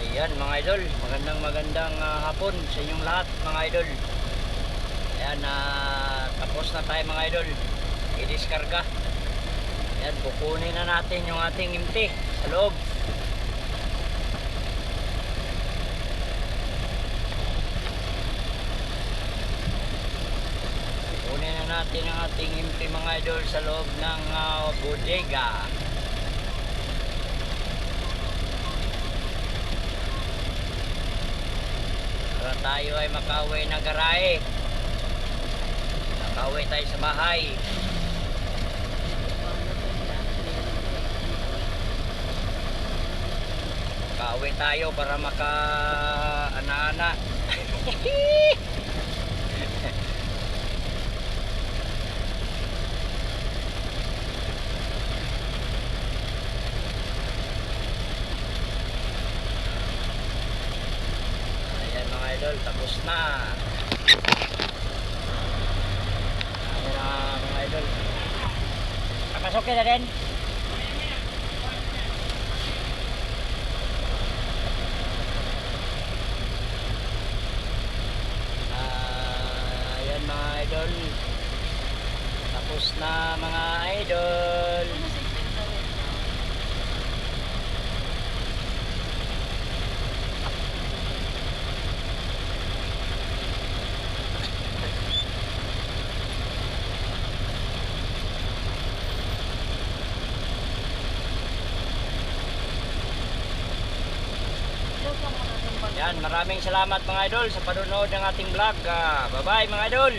Ayan mga idol, magandang magandang ah, hapon sa inyong lahat mga idol. Ayan, ah, tapos na tayo mga idol. I-discarga. Ayan, kukunin na natin yung ating imti sa loob. Kunin na natin ang ating imti mga idol sa loob ng ah, bodega. Para tayo ay makauwi ng garahe. Makauwi tayo sa bahay. Makauwi tayo para maka ana-ana. Ayan mga idol, tapos na. Ayan na mga idol. Nakasukin na. Ah, ayan mga idol. Tapos na mga idol. Yan, maraming salamat mga idol sa panonood ng ating vlog. Ah, bye-bye mga idol.